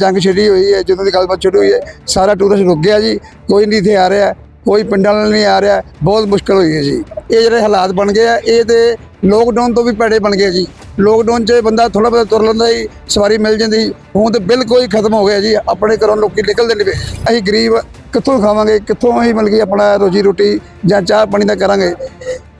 ਜੰਗ ਛਿੜੀ ਹੋਈ ਹੈ, ਜਦੋਂ ਦੀ ਗੱਲਬਾਤ ਸ਼ੁਰੂ ਹੋਈ ਹੈ, ਸਾਰਾ ਟੂਰਿਸਟ ਰੁਕ ਗਿਆ ਜੀ, ਕੋਈ ਨਹੀਂ ਇੱਥੇ ਆ ਰਿਹਾ, ਕੋਈ ਪਿੰਡਾਂ ਨਾਲ ਨਹੀਂ ਆ ਰਿਹਾ, ਬਹੁਤ ਮੁਸ਼ਕਲ ਹੋਈ ਹੈ ਜੀ। ਇਹ ਜਿਹੜੇ ਹਾਲਾਤ ਬਣ ਗਏ ਆ, ਇਹ ਤੇ ਲੋਕਡਾਊਨ ਤੋਂ ਵੀ ਭੈੜੇ ਬਣ ਗਏ ਜੀ। ਲੋਕਡਾਊਨ 'ਚ ਬੰਦਾ ਥੋੜਾ ਬਹੁਤਾ ਤੁਰ ਲੈਂਦਾ ਸੀ ਸਵਾਰੀ ਮਿਲ ਜਾਂਦੀ ਸੀ ਹੁਣ ਤੇ ਬਿਲਕੁਲ ਹੀ ਖਤਮ ਹੋ ਗਿਆ ਜੀ, ਆਪਣੇ ਘਰੋਂ ਲੋਕੀ ਨਿਕਲਦੇ ਨਹੀਂ ਅਸੀਂ ਗਰੀਬ ਕਿੱਥੋਂ ਖਾਵਾਂਗੇ, ਕਿੱਥੋਂ ਅਸੀਂ ਮਤਲਬ ਕਿ ਆਪਣਾ ਰੋਜੀ ਰੋਟੀ ਜਾਂ ਚਾਹ ਪਾਣੀ ਦਾ ਕਰਾਂਗੇ?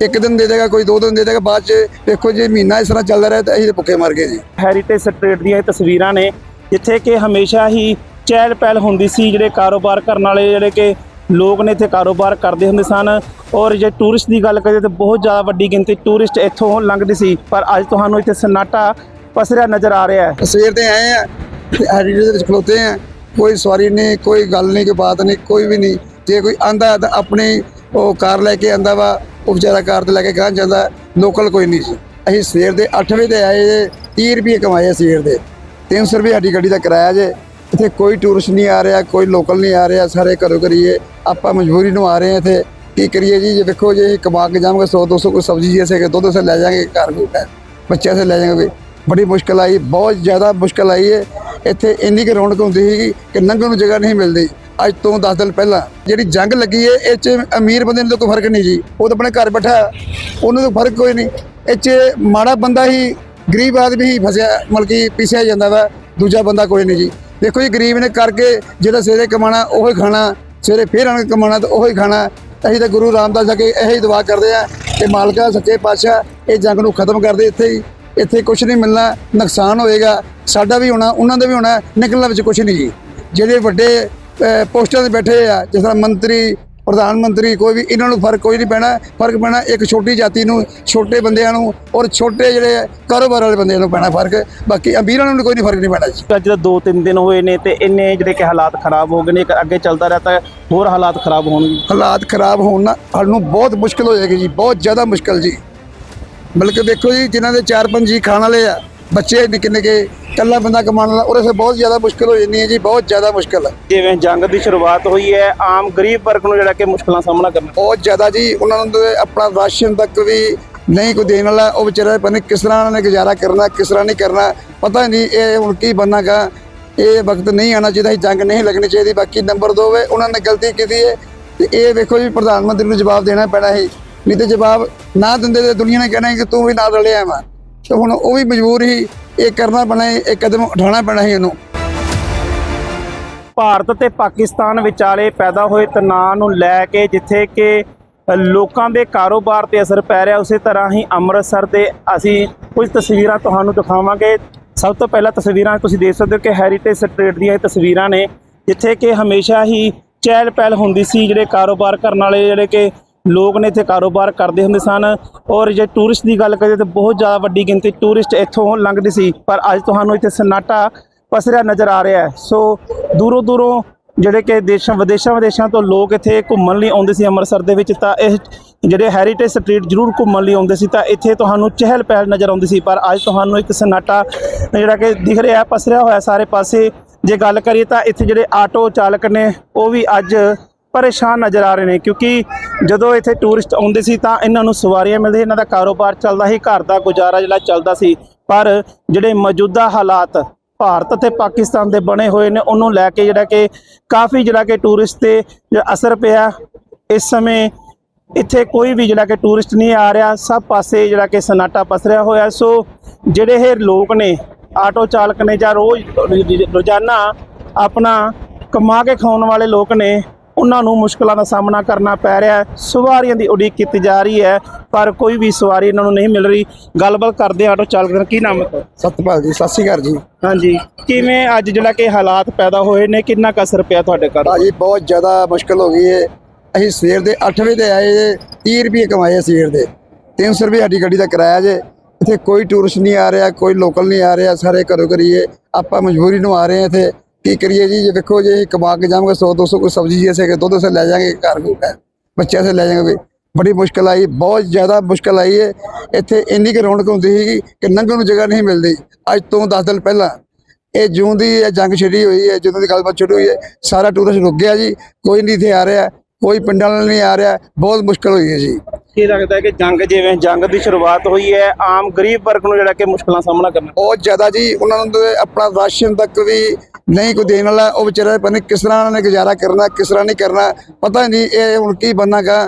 ਇੱਕ ਦਿਨ ਦੇ ਦੇਗਾ, ਕੋਈ ਦੋ ਦਿਨ ਦੇ ਦੇਗਾ, ਬਾਅਦ 'ਚ ਦੇਖੋ ਜੇ, ਮਹੀਨਾ ਇਸ ਤਰ੍ਹਾਂ ਚੱਲਦਾ ਰਿਹਾ ਤਾਂ ਅਸੀਂ ਤਾਂ ਭੁੱਖੇ ਮਰ ਗਏ ਜੀ। ਹੈਰੀਟੇਜ ਸਟਰੀਟ ਦੀਆਂ ਇਹ ਤਸਵੀਰਾਂ ਨੇ ਜਿੱਥੇ ਕਿ ਹਮੇਸ਼ਾ ਹੀ ਚਹਿਲ ਪਹਿਲ ਹੁੰਦੀ ਸੀ, ਜਿਹੜੇ ਕਾਰੋਬਾਰ ਕਰਨ ਵਾਲੇ, ਜਿਹੜੇ ਕਿ ਲੋਕ ਨੇ ਇੱਥੇ ਕਾਰੋਬਾਰ ਕਰਦੇ ਹੁੰਦੇ ਸਨ। ਔਰ ਜੇ ਟੂਰਿਸਟ ਦੀ ਗੱਲ ਕਰੀਏ ਤਾਂ ਬਹੁਤ ਜ਼ਿਆਦਾ ਵੱਡੀ ਗਿਣਤੀ ਟੂਰਿਸਟ ਇੱਥੋਂ ਲੰਘਦੇ ਸੀ। ਪਰ ਅੱਜ ਤੁਹਾਨੂੰ ਇੱਥੇ ਸਨਾਟਾ ਪਸਰਿਆ ਨਜ਼ਰ ਆ ਰਿਹਾ ਹੈ। ਸਵੇਰ ਦੇ ਆਏ ਆ ਹੈਰੀਟੇਜ ਦੇ ਵਿੱਚ ਖਲੋਤੇ ਆ। ਕੋਈ ਸਵਾਰੀ ਨਹੀਂ, ਕੋਈ ਗੱਲ ਨਹੀਂ, ਕੋਈ ਬਾਤ ਨਹੀਂ, ਕੋਈ ਵੀ ਨਹੀਂ। ਜੇ ਕੋਈ ਆਂਦਾ ਤਾਂ ਆਪਣੀ ਉਹ ਕਾਰ ਲੈ ਕੇ ਆਂਦਾ ਵਾ, ਉਹ ਵਿਚਾਰਾ ਕਾਰ ਤੇ ਲੈ ਕੇ ਗਾਂ ਜਾਂਦਾ ਲੋਕਲ ਕੋਈ ਨਹੀਂ ਸੀ। ਅਸੀਂ ਸਵੇਰ ਦੇ 8 ਵਜੇ ਤੇ ਆਏ ਜੇ 30 ਰੁਪਏ ਕਮਾਏ ਸਵੇਰ ਦੇ। 300 ਰੁਪਏ ਸਾਡੀ ਗੱਡੀ ਦਾ ਕਿਰਾਇਆ ਜੇ। ਇੱਥੇ ਕੋਈ ਟੂਰਿਸਟ ਨਹੀਂ ਆ ਰਿਹਾ, ਕੋਈ ਲੋਕਲ ਨਹੀਂ ਆ ਰਿਹਾ, ਸਾਰੇ ਘਰੋਂ ਕਰੀਏ ਆਪਾਂ ਮਜਬੂਰੀ ਨੂੰ ਆ ਰਹੇ ਹਾਂ ਇੱਥੇ। ਕੀ ਕਰੀਏ ਜੀ? ਜੇ ਵੇਖੋ ਜੇ ਕਮਾ ਕੇ ਜਾਵਾਂਗੇ 100 200 ਕੋਈ ਸਬਜ਼ੀ ਜੀ ਅਸੀਂ ਦੁੱਧ ਅਸੀਂ ਲੈ ਜਾਾਂਗੇ ਘਰ ਕੋਈ ਹੈ ਬੱਚਿਆਂ ਸੇ ਲੈ ਜਾਾਂਗੇ ਬੜੀ ਮੁਸ਼ਕਲ ਆਈ, ਬਹੁਤ ਜ਼ਿਆਦਾ ਮੁਸ਼ਕਲ ਆਈ ਹੈ ਇੱਥੇ ਇੰਨੀ ਕੁ ਰੌਣਕ ਹੁੰਦੀ ਸੀ ਕਿ ਲੰਘਣ ਨੂੰ ਜਗ੍ਹਾ ਨਹੀਂ ਮਿਲਦੀ। ਅੱਜ ਤੋਂ 10 ਦਿਨ ਪਹਿਲਾਂ ਜਿਹੜੀ ਜੰਗ ਲੱਗੀ ਹੈ ਇਹ 'ਚ ਅਮੀਰ ਬੰਦੇ ਨੂੰ ਤਾਂ ਕੋਈ ਫ਼ਰਕ ਨਹੀਂ ਜੀ। ਉਹ ਤਾਂ ਆਪਣੇ ਘਰ ਬੈਠਾ, ਉਹਨੂੰ ਤਾਂ ਫ਼ਰਕ ਕੋਈ ਨਹੀਂ। ਇਹ 'ਚ ਮਾੜਾ ਬੰਦਾ ਹੀ ਗਰੀਬ ਆਦਮੀ ਹੀ ਫਸਿਆ, ਮਤਲਬ ਕਿ ਪਿਸਿਆ ਜਾਂਦਾ ਵਾ, ਦੂਜਾ ਬੰਦਾ ਕੋਈ ਨਹੀਂ ਜੀ। ਦੇਖੋ ਜੀ, ਗਰੀਬ ਨੇ ਕਰਕੇ ਜਿਹੜਾ ਸਵੇਰੇ ਕਮਾਣਾ ਉਹ ਹੀ ਖਾਣਾ, ਸਵੇਰੇ ਫੇਰ ਆਣ ਕੇ ਕਮਾਣਾ ਤਾਂ ਉਹੀ ਖਾਣਾ। ਅਸੀਂ ਤਾਂ ਗੁਰੂ ਰਾਮਦਾਸ ਅੱਗੇ ਇਹੀ ਦੁਆ ਕਰਦੇ ਆ ਕਿ ਮਾਲਕਾ, ਸੱਚੇ ਪਾਤਸ਼ਾਹ, ਇਹ ਜੰਗ ਨੂੰ ਖਤਮ ਕਰ ਦੇ ਇੱਥੇ ਹੀ। ਇੱਥੇ ਕੁਝ ਨਹੀਂ ਮਿਲਣਾ, ਨੁਕਸਾਨ ਹੋਏਗਾ। ਸਾਡਾ ਵੀ ਹੋਣਾ, ਉਹਨਾਂ ਦਾ ਵੀ ਹੋਣਾ, ਨਿਕਲਣ ਵਿੱਚ ਕੁਝ ਨਹੀਂ ਜੀ। ਜਿਹੜੇ ਵੱਡੇ ਪੋਸਟਾਂ ਤੇ ਬੈਠੇ ਆ, ਜਿਸ ਤਰ੍ਹਾਂ ਮੰਤਰੀ ਪ੍ਰਧਾਨ ਮੰਤਰੀ ਕੋਈ ਵੀ ਇਹਨਾਂ ਨੂੰ ਫ਼ਰਕ ਕੋਈ ਨਹੀਂ ਪੈਣਾ। ਫ਼ਰਕ ਪੈਣਾ ਇੱਕ ਛੋਟੀ ਜਾਤੀ ਨੂੰ ਛੋਟੇ ਬੰਦਿਆਂ ਨੂੰ ਔਰ ਛੋਟੇ ਜਿਹੜੇ ਕਾਰੋਬਾਰ ਵਾਲੇ ਬੰਦਿਆਂ ਨੂੰ ਪੈਣਾ ਫ਼ਰਕ। ਬਾਕੀ ਅਮੀਰਾਂ ਨੂੰ ਕੋਈ ਨਹੀਂ ਫ਼ਰਕ ਨਹੀਂ ਪੈਣਾ ਜੀ। ਅੱਜ ਦਾ 2-3 ਦਿਨ ਹੋਏ ਨੇ ਤੇ ਇੰਨੇ ਜਿਹੜੇ ਕਿ ਹਾਲਾਤ ਖਰਾਬ ਹੋ ਗਏ ਨੇ ਅੱਗੇ ਚੱਲਦਾ ਰਿਹਾ ਤਾਂ ਹੋਰ ਹਾਲਾਤ ਖਰਾਬ ਹੋਣਗੇ। ਹਾਲਾਤ ਖਰਾਬ ਹੋਣ ਨਾਲ ਸਾਨੂੰ ਬਹੁਤ ਮੁਸ਼ਕਲ ਹੋ ਜਾਏਗੀ ਜੀ ਬਹੁਤ ਜ਼ਿਆਦਾ ਮੁਸ਼ਕਲ ਜੀ। ਬਲਕਿ ਦੇਖੋ ਜੀ ਜਿਨ੍ਹਾਂ ਦੇ ਚਾਰ ਪੰਜ ਜੀ ਖਾਣ ਵਾਲੇ ਆ ਬੱਚੇ ਨਿੱਕੇ ਨਿੱਕੇ ਇਕੱਲਾ ਬੰਦਾ ਕਮਾਉਣ ਵਾਲਾ ਉਹਦੇ ਸੇ ਬਹੁਤ ਜ਼ਿਆਦਾ ਮੁਸ਼ਕਲ ਹੋ ਜਾਂਦੀ ਹੈ ਜੀ ਬਹੁਤ ਜ਼ਿਆਦਾ ਮੁਸ਼ਕਲ। ਹੈ ਜਿਵੇਂ ਜੰਗ ਦੀ ਸ਼ੁਰੂਆਤ ਹੋਈ ਹੈ ਆਮ ਗਰੀਬ ਵਰਗ ਨੂੰ ਜਿਹੜਾ ਕਿ ਮੁਸ਼ਕਲਾਂ ਸਾਹਮਣਾ ਕਰਨਾ। ਬਹੁਤ ਜ਼ਿਆਦਾ ਜੀ ਉਹਨਾਂ ਨੂੰ ਆਪਣਾ ਰਾਸ਼ਨ ਤੱਕ ਵੀ ਨਹੀਂ ਕੋਈ ਦੇਣ ਵਾਲਾ ਉਹ ਵਿਚਾਰੇ ਪਤਾ ਨਹੀਂ ਕਿਸ ਤਰ੍ਹਾਂ ਉਹਨਾਂ ਨੇ ਗੁਜ਼ਾਰਾ ਕਰਨਾ ਕਿਸ ਤਰ੍ਹਾਂ ਨਹੀਂ ਕਰਨਾ ਪਤਾ ਹੀ ਨਹੀਂ ਇਹ ਹੁਣ ਕੀ ਬਣਾਗਾ ਇਹ ਵਕਤ ਨਹੀਂ ਆਣਾ ਚਾਹੀਦਾ ਜੰਗ ਨਹੀਂ ਲੱਗਣੀ ਚਾਹੀਦੀ ਬਾਕੀ ਨੰਬਰ 2 ਵੇ ਉਹਨਾਂ ਨੇ ਗਲਤੀ ਕੀਤੀ ਹੈ ਤੇ ਇਹ ਵੇਖੋ ਜੀ ਪ੍ਰਧਾਨ ਮੰਤਰੀ ਨੂੰ ਜਵਾਬ ਦੇਣਾ ਪੈਣਾ ਸੀ। ਨਹੀਂ ਤੇ ਜਵਾਬ ਨਾ ਦਿੰਦੇ ਤੇ ਦੁਨੀਆ ਨੇ ਕਹਿਣਾ ਕਿ ਤੂੰ ਵੀ ਨਾਲ ਰਲਿਆ ਵਾ। ਤੇ ਹੁਣ ਉਹ ਵੀ ਮਜਬੂਰ ਹੀ ਇਹ ਕਰਨਾ ਪੈਣਾ ਇਹ ਕਦਮ ਉਠਾਉਣਾ ਪੈਣਾ ਸੀ ਇਹਨੂੰ ਭਾਰਤ ਤੇ ਪਾਕਿਸਤਾਨ ਵਿਚਾਲੇ ਪੈਦਾ ਹੋਏ ਤਣਾਅ ਨੂੰ ਲੈ ਕੇ ਜਿੱਥੇ ਕਿ ਲੋਕਾਂ ਦੇ ਕਾਰੋਬਾਰ ਤੇ ਅਸਰ ਪੈ ਰਿਹਾ, ਉਸੇ ਤਰ੍ਹਾਂ ਹੀ ਅੰਮ੍ਰਿਤਸਰ ਦੇ ਅਸੀਂ ਕੁਝ ਤਸਵੀਰਾਂ ਤੁਹਾਨੂੰ ਦਿਖਾਵਾਂਗੇ। ਸਭ ਤੋਂ ਪਹਿਲਾਂ ਤਸਵੀਰਾਂ ਤੁਸੀਂ ਦੇਖ ਸਕਦੇ ਹੋ ਕਿ ਹੈਰੀਟੇਜ ਸਟਰੀਟ ਦੀਆਂ ਇਹ ਤਸਵੀਰਾਂ ਨੇ, ਜਿੱਥੇ ਕਿ ਹਮੇਸ਼ਾ ਹੀ ਚਹਿਲ ਪਹਿਲ ਹੁੰਦੀ ਸੀ, ਜਿਹੜੇ ਕਾਰੋਬਾਰ ਕਰਨ ਵਾਲੇ, ਜਿਹੜੇ ਕਿ ਲੋਕ ਨੇ ਇੱਥੇ ਕਾਰੋਬਾਰ ਕਰਦੇ ਹੁੰਦੇ ਸਨ ਔਰ ਜੇ ਟੂਰਿਸਟ ਦੀ ਗੱਲ ਕਰੀਏ ਤਾਂ ਬਹੁਤ ਜ਼ਿਆਦਾ ਵੱਡੀ ਗਿਣਤੀ ਟੂਰਿਸਟ ਇੱਥੋਂ ਲੰਘਦੇ ਸੀ, ਪਰ ਅੱਜ ਤੁਹਾਨੂੰ ਇੱਥੇ ਸਨਾਟਾ ਪਸਰਿਆ ਨਜ਼ਰ ਆ ਰਿਹਾ ਹੈ। ਸੋ ਦੂਰੋਂ ਦੂਰੋਂ ਜਿਹੜੇ ਕਿ ਦੇਸ਼ਾਂ ਵਿਦੇਸ਼ਾਂ ਵਿਦੇਸ਼ਾਂ ਤੋਂ ਲੋਕ ਇੱਥੇ ਘੁੰਮਣ ਲਈ ਆਉਂਦੇ ਸੀ ਅੰਮ੍ਰਿਤਸਰ ਦੇ ਵਿੱਚ, ਤਾਂ ਇਹ ਜਿਹੜੇ ਹੈਰੀਟੇਜ ਸਟਰੀਟ ਜ਼ਰੂਰ ਘੁੰਮਣ ਲਈ ਆਉਂਦੇ ਸੀ, ਤਾਂ ਇੱਥੇ ਤੁਹਾਨੂੰ ਚਹਿਲ ਪਹਿਲ ਨਜ਼ਰ ਆਉਂਦੀ ਸੀ, ਪਰ ਅੱਜ ਤੁਹਾਨੂੰ ਇੱਕ ਸਨਾਟਾ ਜਿਹੜਾ ਕਿ ਦਿਖ ਰਿਹਾ, ਪਸਰਿਆ ਹੋਇਆ ਸਾਰੇ ਪਾਸੇ। ਜੇ ਗੱਲ ਕਰੀਏ ਤਾਂ ਇੱਥੇ ਜਿਹੜੇ ਆਟੋ ਚਾਲਕ ਨੇ, ਉਹ ਵੀ ਅੱਜ ਪਰੇਸ਼ਾਨ ਨਜ਼ਰ ਆ ਰਹੇ ਨੇ, ਕਿਉਂਕਿ ਜਦੋਂ ਇੱਥੇ ਟੂਰਿਸਟ ਆਉਂਦੇ ਸੀ ਤਾਂ ਇਹਨਾਂ ਨੂੰ ਸਵਾਰੀਆਂ ਮਿਲਦੀਆਂ, ਇਹਨਾਂ ਦਾ ਕਾਰੋਬਾਰ ਚੱਲਦਾ ਸੀ, ਘਰ ਦਾ ਗੁਜ਼ਾਰਾ ਜਿਹੜਾ ਚੱਲਦਾ ਸੀ। ਪਰ ਜਿਹੜੇ ਮੌਜੂਦਾ ਹਾਲਾਤ ਭਾਰਤ ਅਤੇ ਪਾਕਿਸਤਾਨ ਦੇ ਬਣੇ ਹੋਏ ਨੇ, ਉਹਨੂੰ ਲੈ ਕੇ ਜਿਹੜਾ ਕਿ ਕਾਫੀ ਜਿਹੜਾ ਕਿ ਟੂਰਿਸਟ ਤੇ ਅਸਰ ਪਿਆ। ਇਸ ਸਮੇਂ ਇੱਥੇ ਕੋਈ ਵੀ ਜਿਹੜਾ ਕਿ ਟੂਰਿਸਟ ਨਹੀਂ ਆ ਰਿਹਾ, ਸਭ ਪਾਸੇ ਜਿਹੜਾ ਕਿ ਸਨਾਟਾ ਪਸਰਿਆ ਹੋਇਆ। ਸੋ ਜਿਹੜੇ ਇਹ ਲੋਕ ਨੇ, ਆਟੋ ਚਾਲਕ ਨੇ ਜਾਂ ਰੋਜ਼ ਰੋਜ਼ਾਨਾ ਆਪਣਾ ਕਮਾ ਕੇ ਖਾਉਣ ਵਾਲੇ ਲੋਕ ਨੇ ਉਹਨਾਂ ਨੂੰ ਮੁਸ਼ਕਲਾਂ ਦਾ ਸਾਹਮਣਾ ਕਰਨਾ ਪੈ ਰਿਹਾ ਹੈ। ਸਵਾਰੀਆਂ ਦੀ ਉਡੀਕ ਕੀਤੀ ਜਾ ਰਹੀ ਹੈ ਪਰ ਕੋਈ ਵੀ ਸਵਾਰੀ ਇਹਨਾਂ ਨੂੰ ਨਹੀਂ ਮਿਲ ਰਹੀ। ਗੱਲਬਾਤ ਕਰਦੇ ਹਾਂ ਆਟੋ ਚਾਲਕ ਦਾ। ਕੀ ਨਾਮ ਹੈ? ਸਤਪਾਲ ਜੀ ਸਤਿ ਸ਼੍ਰੀ ਅਕਾਲ ਜੀ। ਹਾਂਜੀ। ਕਿਵੇਂ ਅੱਜ ਜਿਹੜਾ ਕਿ ਹਾਲਾਤ ਪੈਦਾ ਹੋਏ ਨੇ ਕਿੰਨਾ ਕੁ ਅਸਰ ਪਿਆ ਤੁਹਾਡੇ ਘਰ? ਭਾਜੀ ਬਹੁਤ ਜ਼ਿਆਦਾ ਮੁਸ਼ਕਲ ਹੋ ਗਈ ਹੈ ਅਸੀਂ ਸਵੇਰ ਦੇ 8 ਵਜੇ ਤੇ ਆਏ ਜੇ 30 ਰੁਪਏ ਕਮਾਏ ਸਵੇਰ ਦੇ। 300 ਰੁਪਏ ਸਾਡੀ ਗੱਡੀ ਦਾ ਕਿਰਾਇਆ ਜੇ। ਇੱਥੇ ਕੋਈ ਟੂਰਿਸਟ ਨਹੀਂ ਆ ਰਿਹਾ ਕੋਈ ਲੋਕਲ ਨਹੀਂ ਆ ਰਿਹਾ ਸਾਰੇ ਘਰੋਂ ਕਰੀਏ ਆਪਾਂ ਮਜਬੂਰੀ ਨੂੰ ਆ ਰਹੇ ਆ ਇੱਥੇ। ਕੀ ਕਰੀਏ ਜੀ? ਜੇ ਵੇਖੋ ਜੇ ਕਮਾ ਕੇ ਜਾਵਾਂਗੇ 100 200 ਕੋਈ ਸਬਜ਼ੀ ਜੈਸੇ ਕਿ ਦੁੱਧ ਸੇ ਲੈ ਜਾਾਂਗੇ ਘਰ ਕੋਈ ਹੈ, ਬੱਚਿਆਂ ਸੇ ਲੈ ਜਾਾਂਗੇ ਬੜੀ ਮੁਸ਼ਕਲ ਆਈ, ਬਹੁਤ ਜ਼ਿਆਦਾ ਮੁਸ਼ਕਲ ਆਈ ਹੈ ਇੱਥੇ ਇੰਨੀ ਕੁ ਰੌਣਕ ਹੁੰਦੀ ਸੀ ਕਿ ਲੰਘਣ ਨੂੰ ਜਗ੍ਹਾ ਨਹੀਂ ਮਿਲਦੀ। ਅੱਜ ਤੋਂ 10 ਦਿਨ ਪਹਿਲਾਂ ਇਹ ਜੂਨ ਦੀ ਇਹ ਜੰਗ ਛਿੜੀ ਹੋਈ ਹੈ ਜਦੋਂ ਦੀ ਗੱਲਬਾਤ ਸ਼ੁਰੂ ਹੋਈ ਹੈ ਸਾਰਾ ਟੂਰਿਸਟ ਰੁਕ ਗਿਆ ਜੀ। ਕੋਈ ਨਹੀਂ ਇੱਥੇ ਆ ਰਿਹਾ, ਕੋਈ ਪਿੰਡਾਂ ਨਾਲ ਨਹੀਂ ਆ ਰਿਹਾ, ਬਹੁਤ ਮੁਸ਼ਕਲ ਹੋਈ ਹੈ ਜੀ। ਕੀ ਲੱਗਦਾ ਕਿ ਜੰਗ ਜਿਵੇਂ ਜੰਗ ਦੀ ਸ਼ੁਰੂਆਤ ਹੋਈ ਹੈ ਆਮ ਗਰੀਬ ਵਰਗ ਨੂੰ ਜਿਹੜਾ ਕਿ ਮੁਸ਼ਕਲਾਂ ਦਾ ਸਾਹਮਣਾ ਕਰਨਾ ਬਹੁਤ ਜ਼ਿਆਦਾ ਜੀ ਉਹਨਾਂ ਨੂੰ ਤੇ ਆਪਣਾ ਰਾਸ਼ਨ ਤੱਕ ਵੀ ਨਹੀਂ ਕੋਈ ਦੇਣ ਵਾਲਾ ਉਹ ਵਿਚਾਰੇ ਪਤਾ ਨਹੀਂ ਕਿਸ ਤਰ੍ਹਾਂ ਉਹਨਾਂ ਨੇ ਗੁਜ਼ਾਰਾ ਕਰਨਾ ਕਿਸ ਤਰ੍ਹਾਂ ਨਹੀਂ ਕਰਨਾ ਪਤਾ ਹੀ ਨਹੀਂ ਇਹ ਹੁਣ ਕੀ ਬਣਾਗਾ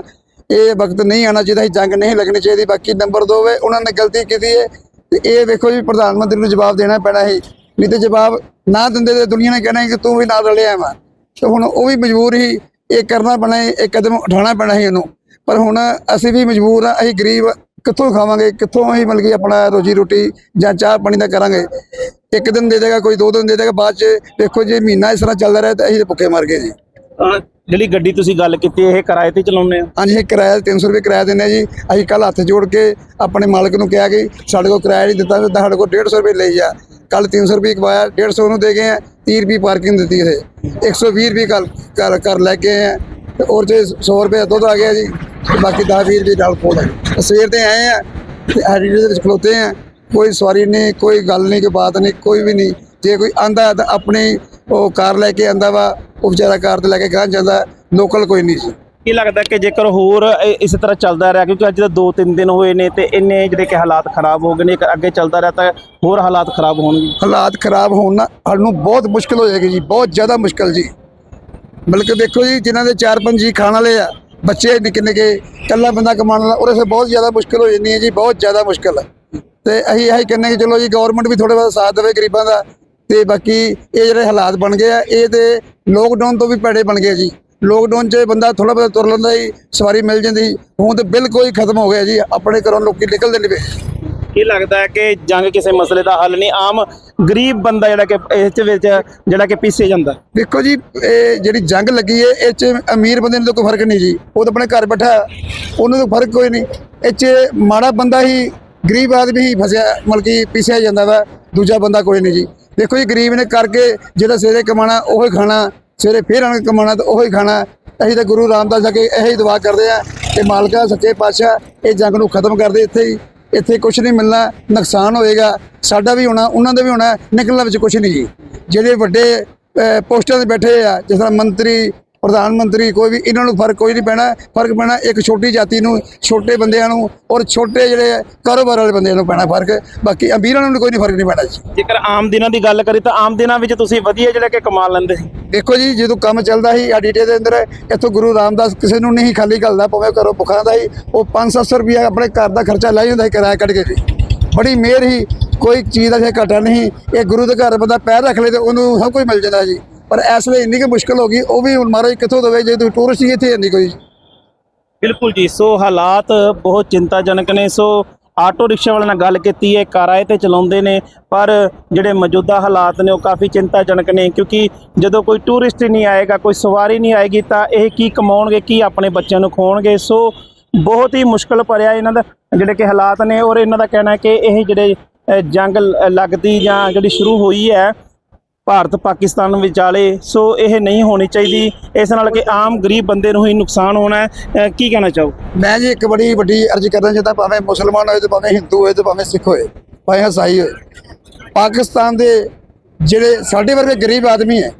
ਇਹ ਵਕਤ ਨਹੀਂ ਆਣਾ ਚਾਹੀਦਾ ਸੀ ਜੰਗ ਨਹੀਂ ਲੱਗਣੀ ਚਾਹੀਦੀ ਬਾਕੀ ਨੰਬਰ 2 ਵੇ ਉਹਨਾਂ ਨੇ ਗਲਤੀ ਕੀਤੀ ਹੈ ਤੇ ਇਹ ਵੇਖੋ ਜੀ ਪ੍ਰਧਾਨ ਮੰਤਰੀ ਨੂੰ ਜਵਾਬ ਦੇਣਾ ਪੈਣਾ ਸੀ ਨਹੀਂ ਤੇ ਜਵਾਬ ਨਾ ਦਿੰਦੇ ਤੇ ਦੁਨੀਆ ਨੇ ਕਹਿਣਾ ਕਿ ਤੂੰ ਵੀ ਨਾਲ ਰਲਿਆ ਵਾ ਤੇ ਹੁਣ ਉਹ ਵੀ ਮਜਬੂਰ ਹੀ ਇਹ ਕਰਨਾ ਪੈਣਾ ਸੀ, ਇਹ ਕਦਮ ਉਠਾਉਣਾ ਪੈਣਾ ਸੀ ਉਹਨੂੰ। ਪਰ ਹੁਣ ਅਸੀਂ ਵੀ ਮਜਬੂਰ ਆ ਅਸੀਂ ਗਰੀਬ ਕਿੱਥੋਂ ਖਾਵਾਂਗੇ ਕਿੱਥੋਂ ਅਸੀਂ ਮਤਲਬ ਕਿ ਆਪਣਾ ਰੋਜੀ ਰੋਟੀ ਜਾਂ ਚਾਹ ਪਾਣੀ ਦਾ ਕਰਾਂਗੇ। ਇੱਕ ਦਿਨ ਦੇ ਦੇਗਾ ਕੋਈ ਦੋ ਦਿਨ ਦੇ ਦੇਗਾ ਬਾਅਦ ਚ ਦੇਖੋ ਜੇ ਮਹੀਨਾ ਇਸ ਤਰ੍ਹਾਂ ਚੱਲਦਾ ਰਿਹਾ ਤਾਂ ਅਸੀਂ ਤਾਂ ਭੁੱਖੇ ਮਰ ਗਏ ਜੀ। ਜਿਹੜੀ ਗੱਡੀ ਤੁਸੀਂ ਗੱਲ ਕੀਤੀ ਇਹ ਕਿਰਾਏ ਤੇ ਚਲਾਉਂਦੇ ਆ ਹਾਂਜੀ ਇਹ ਕਿਰਾਇਆ 300 ਰੁਪਏ ਕਿਰਾਇਆ ਦਿੰਦੇ ਆ ਜੀ। ਅਸੀਂ ਕੱਲ ਹੱਥ ਜੋੜ ਕੇ ਆਪਣੇ ਮਾਲਕ ਨੂੰ ਕਿਹਾ ਕਿ ਸਾਡੇ ਕੋਲ ਕਿਰਾਇਆ ਨਹੀਂ ਦਿੱਤਾ ਤਾਂ ਸਾਡੇ ਕੋਲ 150 ਰੁਪਏ ਲਈ ਜਾ। ਕੱਲ 300 ਰੁਪਏ ਕਵਾਇਆ 150 ਉਹਨੂੰ ਦੇ ਗਏ ਆ। 30 ਰੁਪਏ ਪਾਰਕਿੰਗ ਦਿੱਤੀ ਇਹ। 120 ਰੁਪਏ ਕੱਲ ਕਰ ਲੈ ਕੇ ਆ। ਤੇ ਔਰ ਜੇ 100 ਰੁਪਏ ਦੁੱਧ ਆ ਗਿਆ ਜੀ ਬਾਕੀ 10 20 ਰੁਪਏ ਨਾਲ ਕੋਲ ਹੈ ਸਵੇਰ ਤੇ ਆਏ ਆ ਤੇ ਐਡੀਟਰ ਦੇ ਵਿੱਚ ਖਲੋਤੇ ਆ। ਕੋਈ ਸਵਾਰੀ ਨਹੀਂ ਕੋਈ ਗੱਲ ਨਹੀਂ ਕੋਈ ਬਾਤ ਨਹੀਂ ਕੋਈ ਵੀ ਨਹੀਂ। ਜੇ ਕੋਈ ਆਂਦਾ ਤਾਂ ਆਪਣੀ ਉਹ ਕਾਰ ਲੈ ਕੇ ਆਂਦਾ ਵਾ ਉਹ ਵਿਚਾਰਾ ਕਾਰ ਤੇ ਲੈ ਕੇ ਗਾਂ ਜਾਂਦਾ ਲੋਕਲ ਕੋਈ ਨਹੀਂ ਜੀ। ਕੀ ਲੱਗਦਾ ਕਿ ਜੇਕਰ ਹੋਰ ਇਸ ਤਰ੍ਹਾਂ ਚੱਲਦਾ ਰਿਹਾ ਕਿਉਂਕਿ ਅੱਜ ਤਾਂ 2-3 ਦਿਨ ਹੋਏ ਨੇ ਤੇ ਇੰਨੇ ਜਿਹੜੇ ਕਿ ਹਾਲਾਤ ਖਰਾਬ ਹੋ ਗਏ ਨੇ ਅੱਗੇ ਚੱਲਦਾ ਰਿਹਾ ਤਾਂ ਹੋਰ ਹਾਲਾਤ ਖਰਾਬ ਹੋਣਗੇ। ਹਾਲਾਤ ਖਰਾਬ ਹੋਣ ਨਾਲ ਸਾਨੂੰ ਬਹੁਤ ਮੁਸ਼ਕਲ ਹੋ ਜਾਏਗੀ ਜੀ ਬਹੁਤ ਜ਼ਿਆਦਾ ਮੁਸ਼ਕਲ ਜੀ। ਬਲਕਿ ਦੇਖੋ ਜੀ, ਜਿਨ੍ਹਾਂ ਦੇ ਚਾਰ ਪੰਜ ਜੀ ਖਾਣ ਵਾਲੇ ਆ, ਬੱਚੇ ਨਿੱਕੇ ਨਿੱਕੇ ਇਕੱਲਾ ਬੰਦਾ ਕਮਾਉਣ ਵਾਲਾ, ਉਹਦੇ ਸੇ ਬਹੁਤ ਜ਼ਿਆਦਾ ਮੁਸ਼ਕਲ ਹੋ ਜਾਂਦੀ ਹੈ ਜੀ, ਬਹੁਤ ਜ਼ਿਆਦਾ ਮੁਸ਼ਕਲ। ਹੈ ਤੇ ਅਸੀਂ ਇਹੀ ਕਹਿੰਦੇ ਕਿ ਚਲੋ ਜੀ ਗਵਰਨਮੈਂਟ ਵੀ ਥੋੜੇ ਬਹੁਤ ਸਾਥ ਦੇਵੇ ਗਰੀਬਾਂ ਦਾ, ਤੇ ਬਾਕੀ ਇਹ ਜਿਹੜੇ ਹਾਲਾਤ ਬਣ ਗਏ ਆ, ਇਹ ਤੇ ਲੋਕਡਾਊਨ ਤੋਂ ਵੀ ਭੈੜੇ ਬਣ ਗਏ ਜੀ। ਲੋਕਡਾਊਨ 'ਚ ਬੰਦਾ ਥੋੜਾ ਬਹੁਤ ਤੁਰ ਲੈਂਦਾ ਸੀ ਸਵਾਰੀ ਮਿਲ ਜਾਂਦੀ, ਹੁਣ ਤੇ ਬਿਲਕੁਲ ਹੀ ਖਤਮ ਹੋ ਗਿਆ ਜੀ, ਆਪਣੇ ਘਰੋਂ ਲੋਕੀ ਨਿਕਲਦੇ ਨਹੀਂ ਪਏ। ਕੀ ਲੱਗਦਾ ਹੈ ਕਿ ਜੰਗ ਕਿਸੇ ਮਸਲੇ ਦਾ ਹੱਲ ਨਹੀਂ, ਆਮ ਗਰੀਬ ਬੰਦਾ ਜਿਹੜਾ ਕਿ ਇਸ ਦੇ ਵਿੱਚ ਜਿਹੜਾ ਕਿ ਪਿੱਛੇ ਜਾਂਦਾ। ਦੇਖੋ ਜੀ, ਇਹ ਜਿਹੜੀ ਜੰਗ ਲੱਗੀ ਹੈ ਇਹ ਚ ਅਮੀਰ ਬੰਦੇ ਨੂੰ ਤਾਂ ਕੋਈ ਫ਼ਰਕ ਨਹੀਂ ਜੀ। ਉਹ ਤਾਂ ਆਪਣੇ ਘਰ ਬੈਠਾ, ਉਹਨੂੰ ਤਾਂ ਫ਼ਰਕ ਕੋਈ ਨਹੀਂ। ਇਹ ਚ ਮਾੜਾ ਬੰਦਾ ਹੀ, ਗਰੀਬ ਆਦਮੀ ਹੀ ਫਸਿਆ, ਮਤਲਬ ਕਿ ਪਿਸਿਆ ਜਾਂਦਾ ਵਾ, ਦੂਜਾ ਬੰਦਾ ਕੋਈ ਨਹੀਂ ਜੀ। ਦੇਖੋ ਜੀ, ਗਰੀਬ ਨੇ ਕਰਕੇ ਜਿਹੜਾ ਸਵੇਰੇ ਕਮਾਣਾ, ਉਹ ਹੀ ਖਾਣਾ, ਸਵੇਰੇ ਫੇਰ ਆਣ ਕੇ ਕਮਾਣਾ ਤਾਂ ਉਹ ਹੀ ਖਾਣਾ। ਅਸੀਂ ਤਾਂ ਗੁਰੂ ਰਾਮਦਾਸ ਅੱਗੇ ਇਹੀ ਦੁਆ ਕਰਦੇ ਆ ਕਿ ਮਾਲਕਾ, ਸੱਚੇ ਪਾਤਸ਼ਾਹ, ਇਹ ਜੰਗ ਨੂੰ ਖਤਮ ਕਰ ਦੇ ਇੱਥੇ ਹੀ। ਇੱਥੇ ਕੁਝ ਨਹੀਂ ਮਿਲਣਾ, ਨੁਕਸਾਨ ਹੋਏਗਾ। ਸਾਡਾ ਵੀ ਹੋਣਾ, ਉਹਨਾਂ ਦਾ ਵੀ ਹੋਣਾ, ਨਿਕਲਣ ਵਿੱਚ ਕੁਝ ਨਹੀਂ ਜੀ। ਜਿਹੜੇ ਵੱਡੇ ਪੋਸਟਾਂ ਤੇ ਬੈਠੇ ਆ, ਜਿਸ ਤਰ੍ਹਾਂ ਮੰਤਰੀ ਪ੍ਰਧਾਨ ਮੰਤਰੀ ਕੋਈ ਵੀ ਇਹਨਾਂ ਨੂੰ ਫ਼ਰਕ ਕੋਈ ਨਹੀਂ ਪੈਣਾ। ਫ਼ਰਕ ਪੈਣਾ ਇੱਕ ਛੋਟੀ ਜਾਤੀ ਨੂੰ ਛੋਟੇ ਬੰਦਿਆਂ ਨੂੰ ਔਰ ਛੋਟੇ ਜਿਹੜੇ ਕਾਰੋਬਾਰ ਵਾਲੇ ਬੰਦਿਆਂ ਨੂੰ ਪੈਣਾ ਫ਼ਰਕ। ਬਾਕੀ ਅਮੀਰਾਂ ਨੂੰ ਕੋਈ ਨਹੀਂ ਫ਼ਰਕ ਨਹੀਂ ਪੈਣਾ ਜੀ। ਜੇਕਰ ਆਮ ਦਿਨਾਂ ਦੀ ਗੱਲ ਕਰੀ ਤਾਂ ਆਮ ਦਿਨਾਂ ਵਿੱਚ ਤੁਸੀਂ ਵਧੀਆ ਜਿਹੜਾ ਕਿ ਕਮਾ ਲੈਂਦੇ ਸੀ। ਦੇਖੋ ਜੀ ਜਦੋਂ ਕੰਮ ਚੱਲਦਾ ਸੀ ਐਡੀਟੇ ਦੇ ਅੰਦਰ ਇੱਥੋਂ ਗੁਰੂ ਰਾਮਦਾਸ ਕਿਸੇ ਨੂੰ ਨਹੀਂ ਖਾਲੀ ਘੱਲਦਾ ਭਾਵੇਂ ਘਰੋਂ ਭੁੱਖਾ ਦਾ ਸੀ ਉਹ 5-700 ਰੁਪਇਆ ਆਪਣੇ ਘਰ ਦਾ ਖਰਚਾ ਲੈ ਜਾਂਦਾ ਸੀ ਕਿਰਾਇਆ ਕੱਢ ਕੇ ਜੀ ਬੜੀ ਮਿਹਰ ਹੀ ਕੋਈ ਚੀਜ਼ ਦਾ ਜੇ ਘਾਟਾ ਨਹੀਂ ਇਹ ਗੁਰੂ ਦੇ ਘਰ ਬੰਦਾ ਪੈਰ ਰੱਖ ਲੇ ਤੇ ਉਹਨੂੰ ਸਭ ਕੁਝ ਮਿਲ ਜਾਂਦਾ ਜੀ ਪਰ ਇਸ ਵੇਲੇ ਇੰਨੀ ਕਿ ਮੁਸ਼ਕਲ ਹੋ ਗਈ, ਉਹ ਵੀ ਹੁਣ ਮਹਾਰਾਜ ਕਿੱਥੋਂ ਦੇਵੇ? ਜੇ ਤੁਸੀਂ ਟੂਰਿਸਟ ਹੀ ਇੱਥੇ ਨਹੀਂ ਕੋਈ। ਬਿਲਕੁਲ ਜੀ, ਸੋ ਹਾਲਾਤ ਬਹੁਤ ਚਿੰਤਾਜਨਕ ਨੇ, ਸੋ ਆਟੋ ਰਿਕਸ਼ਾ ਵਾਲਿਆਂ ਨਾਲ ਗੱਲ ਕੀਤੀ ਹੈ, ਕਾਰਾਂ ਤੇ ਚਲਾਉਂਦੇ ਨੇ, ਪਰ ਜਿਹੜੇ ਮੌਜੂਦਾ ਹਾਲਾਤ ਨੇ ਉਹ ਕਾਫੀ ਚਿੰਤਾਜਨਕ ਨੇ, ਕਿਉਂਕਿ ਜਦੋਂ ਕੋਈ ਟੂਰਿਸਟ ਹੀ ਨਹੀਂ ਆਏਗਾ, ਕੋਈ ਸਵਾਰੀ ਨਹੀਂ ਆਏਗੀ, ਤਾਂ ਇਹ ਕੀ ਕਮਾਉਣਗੇ, ਕੀ ਆਪਣੇ ਬੱਚਿਆਂ ਨੂੰ ਖਵਾਉਣਗੇ, ਸੋ ਬਹੁਤ ਹੀ ਮੁਸ਼ਕਲ ਭਰਿਆ ਇਹਨਾਂ ਦਾ, ਜਿਹੜੇ ਕਿ ਹਾਲਾਤ ਨੇ, ਔਰ ਇਹਨਾਂ ਦਾ ਕਹਿਣਾ ਹੈ ਕਿ ਇਹ ਜਿਹੜੇ ਜੰਗ ਲ- ਲੱਗਦੀ ਜਾਂ ਜਿਹੜੀ ਸ਼ੁਰੂ ਹੋਈ ਹੈ ਭਾਰਤ ਪਾਕਿਸਤਾਨ ਵਿਚਾਲੇ, ਸੋ ਇਹ ਨਹੀਂ ਹੋਣੀ ਚਾਹੀਦੀ। ਇਸ ਨਾਲ ਕਿ ਆਮ ਗਰੀਬ ਬੰਦੇ ਨੂੰ ਹੀ ਨੁਕਸਾਨ ਹੋਣਾ ਹੈ। ਕੀ ਕਹਿਣਾ ਚਾਹੋ? ਮੈਂ ਜੀ ਇੱਕ ਬੜੀ ਵੱਡੀ ਅਰਜ਼ੀ ਕਰਨਾ ਚਾਹੁੰਦਾ ਭਾਵੇਂ ਮੁਸਲਮਾਨ ਹੋਏ ਤੇ ਭਾਵੇਂ ਹਿੰਦੂ ਹੋਏ ਤੇ ਭਾਵੇਂ ਸਿੱਖ ਹੋਏ, ਭਾਵੇਂ ਹਸਾਈ ਹੋਏ। ਪਾਕਿਸਤਾਨ ਦੇ ਜਿਹੜੇ ਸਾਡੇ ਵਰਗੇ ਗਰੀਬ ਆਦਮੀ ਹੈ,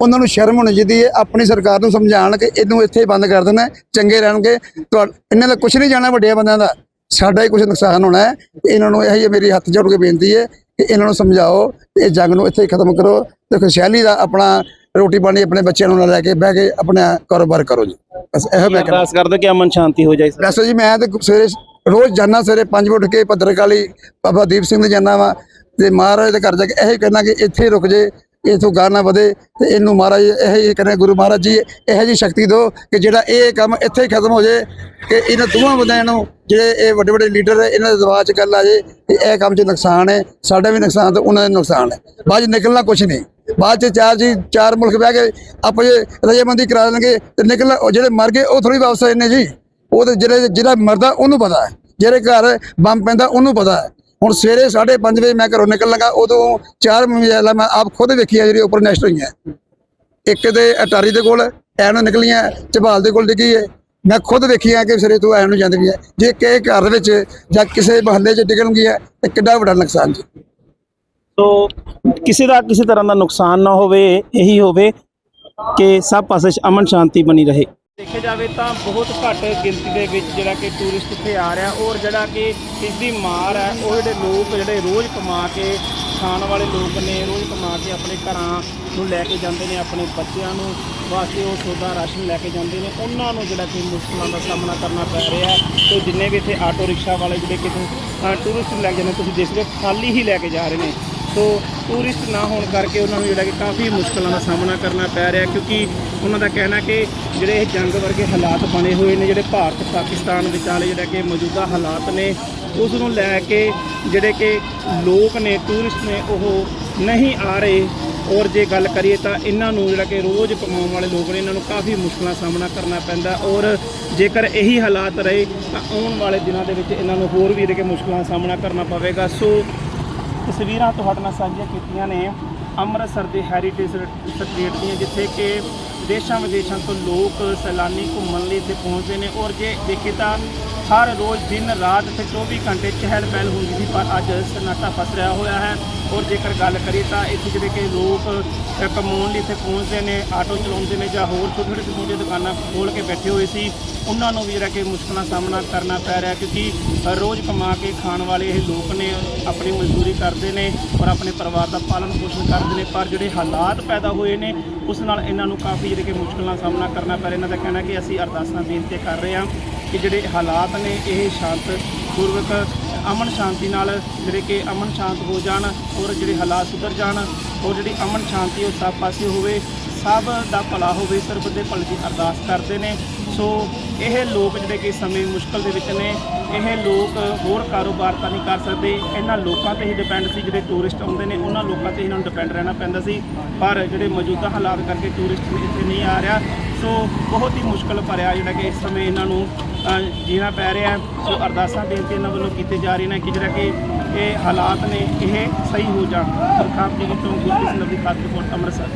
ਉਹਨਾਂ ਨੂੰ ਸ਼ਰਮ ਹੋਣੀ ਚਾਹੀਦੀ ਹੈ, ਆਪਣੀ ਸਰਕਾਰ ਨੂੰ ਸਮਝਾਉਣ ਕਿ ਇਹਨੂੰ ਇੱਥੇ ਬੰਦ ਕਰ ਦੇਣਾ, ਚੰਗੇ ਰਹਿਣਗੇ। ਤੁਹਾ- ਇਹਨਾਂ ਦਾ ਕੁਝ ਨਹੀਂ ਜਾਣਾ ਵੱਡਿਆਂ ਬੰਦਿਆਂ ਦਾ। ਸਾਡਾ ਹੀ ਕੁਝ ਨੁਕਸਾਨ ਹੋਣਾ ਹੈ ਇਹਨਾਂ ਨੂੰ ਇਹੀ ਮੇਰੀ ਹੱਥ ਜੋੜ ਕੇ ਬੇਨਤੀ ਹੈ ਕਿ ਇਹਨਾਂ ਨੂੰ ਸਮਝਾਓ ਇਹ ਜੰਗ ਨੂੰ ਇੱਥੇ ਹੀ ਖਤਮ ਕਰੋ ਤੇ ਖੁਸ਼ਹਾਲੀ ਦਾ ਆਪਣਾ ਰੋਟੀ ਪਾਣੀ ਆਪਣੇ ਬੱਚਿਆਂ ਨੂੰ ਨਾਲ ਲੈ ਕੇ ਬਹਿ ਕੇ ਆਪਣਾ ਕਾਰੋਬਾਰ ਕਰੋ ਜੀ। ਬਸ ਇਹੋ ਮੈਂ ਕਹਿੰਦਾ ਅਰਦਾਸ ਕਰਦੇ ਕਿ ਅਮਨ ਸ਼ਾਂਤੀ ਹੋ ਜਾਏ। ਵੈਸੇ ਜੀ ਮੈਂ ਤੇ ਸਵੇਰੇ ਰੋਜ਼ ਜਾਣਾ ਸਵੇਰੇ 5 ਵਜੇ ਉੱਠ ਕੇ ਭੱਦਰਕਾਲੀ ਬਾਬਾ ਦੀਪ ਸਿੰਘ ਦੇ ਜਾਣਾ ਵਾ ਤੇ ਮਹਾਰਾਜ ਦੇ ਘਰ ਜਾ ਕੇ ਇਹ ਕਹਿਣਾ ਕਿ ਇੱਥੇ ਹੀ ਰੁਕ ਜੇ ਇਥੋਂ ਨਾ ਵਧੇ ਤੇ ਇਹਨੂੰ ਮਹਾਰਾਜ ਇਹ ਹੀ ਕਹਿੰਦੇ ਗੁਰੂ ਮਹਾਰਾਜ ਜੀ ਇਹੋ ਜੀ ਸ਼ਕਤੀ ਦਿਓ ਕਿ ਜਿਹੜਾ ਇਹ ਕੰਮ ਇੱਥੇ ਹੀ ਖਤਮ ਹੋ ਜੇ ਕਿ ਇਹਨਾਂ ਦੋਵਾਂ ਬੰਦਿਆਂ ਨੂੰ ਜਿਹੜੇ ਇਹ ਵੱਡੇ ਵੱਡੇ ਲੀਡਰ ਹੈ ਇਹਨਾਂ ਦੇ ਦਬਾਅ 'ਚ ਗੱਲ ਆ ਜੇ ਕਿ ਇਹ ਕੰਮ 'ਚ ਨੁਕਸਾਨ ਹੈ, ਸਾਡਾ ਵੀ ਨੁਕਸਾਨ ਤੇ ਉਹਨਾਂ ਦਾ ਨੁਕਸਾਨ ਹੈ। ਬਾਅਦ 'ਚ ਨਿਕਲਣਾ ਕੁਝ ਨਹੀਂ। ਬਾਅਦ 'ਚ ਚਾਰ ਜੀ, ਚਾਰ ਮੁਲਕ ਬਹਿ ਕੇ ਆਪੇ ਰਜਾਮੰਦੀ ਕਰਾ ਲੈਣਗੇ ਤੇ ਨਿਕਲ ਉਹ ਜਿਹੜੇ ਮਰ ਗਏ, ਉਹ ਥੋੜੀ ਵਾਪਸ ਆਏ ਨੇ ਜੀ। ਉਹ ਤੇ ਜਿਹੜੇ, ਜਿਹੜਾ ਮਰਦਾ, ਉਹਨੂੰ ਪਤਾ ਹੈ। ਜਿਹੜੇ ਘਰ ਬੰਬ ਪੈਂਦਾ, ਉਹਨੂੰ ਪਤਾ ਹੈ। ਹੁਣ ਸਵੇਰੇ 5:30 ਵਜੇ ਮੈਂ ਘਰੋਂ ਨਿਕਲ ਲੱਗਾ, ਉਦੋਂ ਚਾਰ ਮਜ਼ਾਲਾ ਮੈਂ ਆਪ ਖੁਦ ਵੇਖੀਆਂ ਜਿਹੜੀ ਉੱਪਰ ਨੈਸਟ ਹੋਈਆਂ। ਇੱਕ ਤੇ ਅਟਾਰੀ ਦੇ ਕੋਲ, ਐਨ ਨਿਕਲੀਆਂ ਝਬਾਲ ਦੇ ਕੋਲ ਡਿੱਗੀ ਹੈ। ਮੈਂ ਖੁਦ ਵੇਖੀਆਂ ਕਿ ਸਿਰੇ ਤੋਂ ਐਨ ਨੂੰ ਜਾਂਦੀ ਹੈ। ਜੇ ਕਿਸੇ ਘਰ ਦੇ ਵਿੱਚ ਜਾਂ ਕਿਸੇ ਮਹੱਲੇ 'ਚ ਡਿੱਗਣਗੀ ਹੈ, ਤੇ ਕਿੱਡਾ ਵੱਡਾ ਨੁਕਸਾਨ ਜੀ। ਸੋ ਕਿਸੇ ਦਾ ਕਿਸੇ ਤਰ੍ਹਾਂ ਦਾ ਨੁਕਸਾਨ ਨਾ ਹੋਵੇ, ਇਹੀ ਹੋਵੇ ਕਿ ਸਭ ਪਾਸੇ ਅਮਨ ਸ਼ਾਂਤੀ ਬਣੀ ਰਹੇ। ਦੇਖਿਆ ਜਾਵੇ ਤਾਂ ਬਹੁਤ ਘੱਟ ਗਿਣਤੀ ਦੇ ਵਿੱਚ ਜਿਹੜਾ ਕਿ ਟੂਰਿਸਟ ਇੱਥੇ ਆ ਰਿਹਾ ਔਰ ਜਿਹੜਾ ਕਿ ਇਸ ਦੀ ਮਾਰ ਹੈ, ਉਹ ਜਿਹੜੇ ਲੋਕ ਜਿਹੜੇ ਰੋਜ਼ ਕਮਾ ਕੇ ਖਾਣ ਵਾਲੇ ਲੋਕ ਨੇ, ਰੋਜ਼ ਕਮਾ ਕੇ ਆਪਣੇ ਘਰਾਂ ਨੂੰ ਲੈ ਕੇ ਜਾਂਦੇ ਨੇ, ਆਪਣੇ ਬੱਚਿਆਂ ਨੂੰ ਵਾਸਤੇ ਉਹ ਸੌਦਾ ਰਾਸ਼ਨ ਲੈ ਕੇ ਜਾਂਦੇ ਨੇ, ਉਹਨਾਂ ਨੂੰ ਜਿਹੜਾ ਕਿ ਮੁਸ਼ਕਲਾਂ ਦਾ ਸਾਹਮਣਾ ਕਰਨਾ ਪੈ ਰਿਹਾ ਹੈ। ਤੇ ਜਿੰਨੇ ਵੀ ਇੱਥੇ ਆਟੋ ਰਿਕਸ਼ਾ ਵਾਲੇ ਜਿਹੜੇ ਕਿ ਟੂਰਿਸਟ ਲੈ ਕੇ ਜਾਂਦੇ ਤੁਸੀਂ ਦੇਖ ਰਹੇ ਹੋ, ਖਾਲੀ ਹੀ ਲੈ ਕੇ ਜਾ ਰਹੇ ਨੇ। ਸੋ ਟੂਰਿਸਟ ਨਾ ਹੋਣ ਕਰਕੇ ਉਹਨਾਂ ਨੂੰ ਜਿਹੜਾ ਕਿ ਕਾਫੀ ਮੁਸ਼ਕਲਾਂ ਦਾ ਸਾਹਮਣਾ ਕਰਨਾ ਪੈ ਰਿਹਾ, ਕਿਉਂਕਿ ਉਹਨਾਂ ਦਾ ਕਹਿਣਾ ਕਿ ਜਿਹੜੇ ਇਹ ਜੰਗ ਵਰਗੇ ਹਾਲਾਤ ਬਣੇ ਹੋਏ ਨੇ, ਜਿਹੜੇ ਭਾਰਤ ਪਾਕਿਸਤਾਨ ਵਿਚਾਲੇ ਜਿਹੜਾ ਕਿ ਮੌਜੂਦਾ ਹਾਲਾਤ ਨੇ, ਉਸ ਨੂੰ ਲੈ ਕੇ ਜਿਹੜੇ ਕਿ ਲੋਕ ਨੇ ਟੂਰਿਸਟ ਨੇ, ਉਹ ਨਹੀਂ ਆ ਰਹੇ। ਔਰ ਜੇ ਗੱਲ ਕਰੀਏ ਤਾਂ ਇਹਨਾਂ ਨੂੰ ਜਿਹੜਾ ਕਿ ਰੋਜ਼ ਕਮਾਉਣ ਵਾਲੇ ਲੋਕ ਨੇ, ਇਹਨਾਂ ਨੂੰ ਕਾਫੀ ਮੁਸ਼ਕਲਾਂ ਦਾ ਸਾਹਮਣਾ ਕਰਨਾ ਪੈਂਦਾ। ਔਰ ਜੇਕਰ ਇਹੀ ਹਾਲਾਤ ਰਹੇ, ਤਾਂ ਆਉਣ ਵਾਲੇ ਦਿਨਾਂ ਦੇ ਵਿੱਚ ਇਹਨਾਂ ਨੂੰ ਹੋਰ ਵੀ ਜਿਹੜੇ ਕਿ ਮੁਸ਼ਕਲਾਂ ਦਾ ਸਾਹਮਣਾ ਕਰਨਾ ਪਵੇਗਾ। ਸੋ ਤਸਵੀਰਾਂ ਤੁਹਾਡੇ ਨਾਲ ਸਾਂਝੀਆਂ ਕੀਤੀਆਂ ਨੇ ਅੰਮ੍ਰਿਤਸਰ ਦੇ ਹੈਰੀਟੇਜ ਸਟੇਟ ਦੀਆਂ, ਜਿੱਥੇ ਕਿ ਦੇਸ਼ਾਂ ਵਿਦੇਸ਼ਾਂ ਤੋਂ ਲੋਕ ਸੈਲਾਨੀ ਘੁੰਮਣ ਲਈ ਇੱਥੇ ਪਹੁੰਚਦੇ ਨੇ। ਔਰ ਜੇ ਦੇਖੇ ਤਾਂ ਹਰ ਰੋਜ਼ ਦਿਨ ਰਾਤ ਇੱਥੇ 24 ਘੰਟੇ ਚਹਿਲ ਪਹਿਲ ਹੁੰਦੀ ਸੀ, ਪਰ ਅੱਜ ਸਨਾਟਾ ਫਸ ਰਿਹਾ ਹੋਇਆ ਹੈ। ਔਰ ਜੇਕਰ ਗੱਲ ਕਰੀਏ ਤਾਂ ਇੱਥੇ ਜਿਹੜੇ ਕਿ ਲੋਕ ਕਮਾਉਣ ਲਈ ਇੱਥੇ ਪਹੁੰਚਦੇ ਨੇ, ਆਟੋ ਚਲਾਉਂਦੇ ਨੇ ਜਾਂ ਹੋਰ ਛੋਟੇ ਛੋਟੇ ਛੋਟੇ ਦੁਕਾਨਾਂ ਖੋਲ੍ਹ ਕੇ ਬੈਠੇ ਹੋਏ ਸੀ, ਉਹਨਾਂ ਨੂੰ ਵੀ ਜਿਹੜਾ ਕਿ ਮੁਸ਼ਕਲਾਂ ਦਾ ਸਾਹਮਣਾ ਕਰਨਾ ਪੈ ਰਿਹਾ ਕਿਉਂਕਿ ਰੋਜ਼ ਕਮਾ ਕੇ ਖਾਣ ਵਾਲੇ ਇਹ ਲੋਕ ਨੇ, ਆਪਣੀ ਮਜ਼ਦੂਰੀ ਕਰਦੇ ਨੇ ਔਰ ਆਪਣੇ ਪਰਿਵਾਰ ਦਾ ਪਾਲਣ ਪੋਸ਼ਣ ਕਰਦੇ ਨੇ, ਪਰ ਜਿਹੜੇ ਹਾਲਾਤ ਪੈਦਾ ਹੋਏ ਨੇ, ਉਸ ਨਾਲ ਇਹਨਾਂ ਨੂੰ ਕਾਫੀ ਜਿਹੜੇ ਕਿ ਮੁਸ਼ਕਲਾਂ ਦਾ ਸਾਹਮਣਾ ਕਰਨਾ ਪੈ ਰਿਹਾ ਇਹਨਾਂ ਦਾ ਕਹਿਣਾ ਕਿ ਅਸੀਂ ਅਰਦਾਸਾਂ ਬੇਨਤੀ ਕਰ ਰਹੇ ਹਾਂ ਕਿ ਜਿਹੜੇ ਹਾਲਾਤ ਨੇ ਇਹ ਸ਼ਾਂਤ ਪੂਰਵਕ ਅਮਨ ਸ਼ਾਂਤੀ ਨਾਲ ਜਿਹੜੇ ਕਿ ਅਮਨ ਸ਼ਾਂਤ ਹੋ ਜਾਣ ਔਰ ਜਿਹੜੇ ਹਾਲਾਤ ਸੁਧਰ ਜਾਣ ਔਰ ਜਿਹੜੀ ਅਮਨ ਸ਼ਾਂਤੀ ਉਹ ਸਭ ਪਾਸੇ ਹੋਵੇ, ਸਭ ਦਾ ਭਲਾ ਹੋਵੇ ਸਰਬ ਦੇ ਭਲੇ ਦੀ ਅਰਦਾਸ ਕਰਦੇ ਨੇ। ਸੋ ਇਹ ਲੋਕ ਜਿਹੜੇ ਕਿ ਸਮੇਂ ਮੁਸ਼ਕਲ ਦੇ ਵਿੱਚ ਨੇ, ਇਹ ਲੋਕ ਹੋਰ ਕਾਰੋਬਾਰ ਤਾਂ ਨਹੀਂ ਕਰ ਸਕਦੇ। ਇਹਨਾਂ ਲੋਕਾਂ ਤੇ ਹੀ ਡਿਪੈਂਡ ਸੀ, ਜਿਹੜੇ ਟੂਰਿਸਟ ਆਉਂਦੇ ਨੇ, ਉਹਨਾਂ ਲੋਕਾਂ ਤੇ ਇਹਨਾਂ ਨੂੰ ਡਿਪੈਂਡ ਰਹਿਣਾ ਪੈਂਦਾ ਸੀ। ਪਰ ਜਿਹੜੇ ਮੌਜੂਦਾ ਹਾਲਾਤ ਕਰਕੇ ਟੂਰਿਸਟ ਇੱਥੇ ਨਹੀਂ ਆ ਰਿਹਾ ਸੋ ਬਹੁਤ ਹੀ ਮੁਸ਼ਕਲ ਭਰਿਆ ਜਿਹੜਾ ਕਿ ਇਸ ਸਮੇਂ ਇਹਨਾਂ ਨੂੰ ਜੀਣਾ ਪੈ ਰਿਹਾ ਸੋ ਅਰਦਾਸਾਂ ਬੇਨਤੀ ਇਹਨਾਂ ਵੱਲੋਂ ਕੀਤੇ ਜਾ ਰਹੀਆਂ ਨੇ ਕਿ ਜਿਹੜਾ ਕਿ ਇਹ ਹਾਲਾਤ ਨੇ, ਇਹ ਸਹੀ ਹੋ ਜਾਣ। ਸਰਕਾਰ ਦੀ ਤੋਂ ਗੁਰਪ੍ਰੀਤ ਸਿੰਘ ਦੀ ਖਾਸ ਰਿਪੋਰਟ ਅੰਮ੍ਰਿਤਸਰ।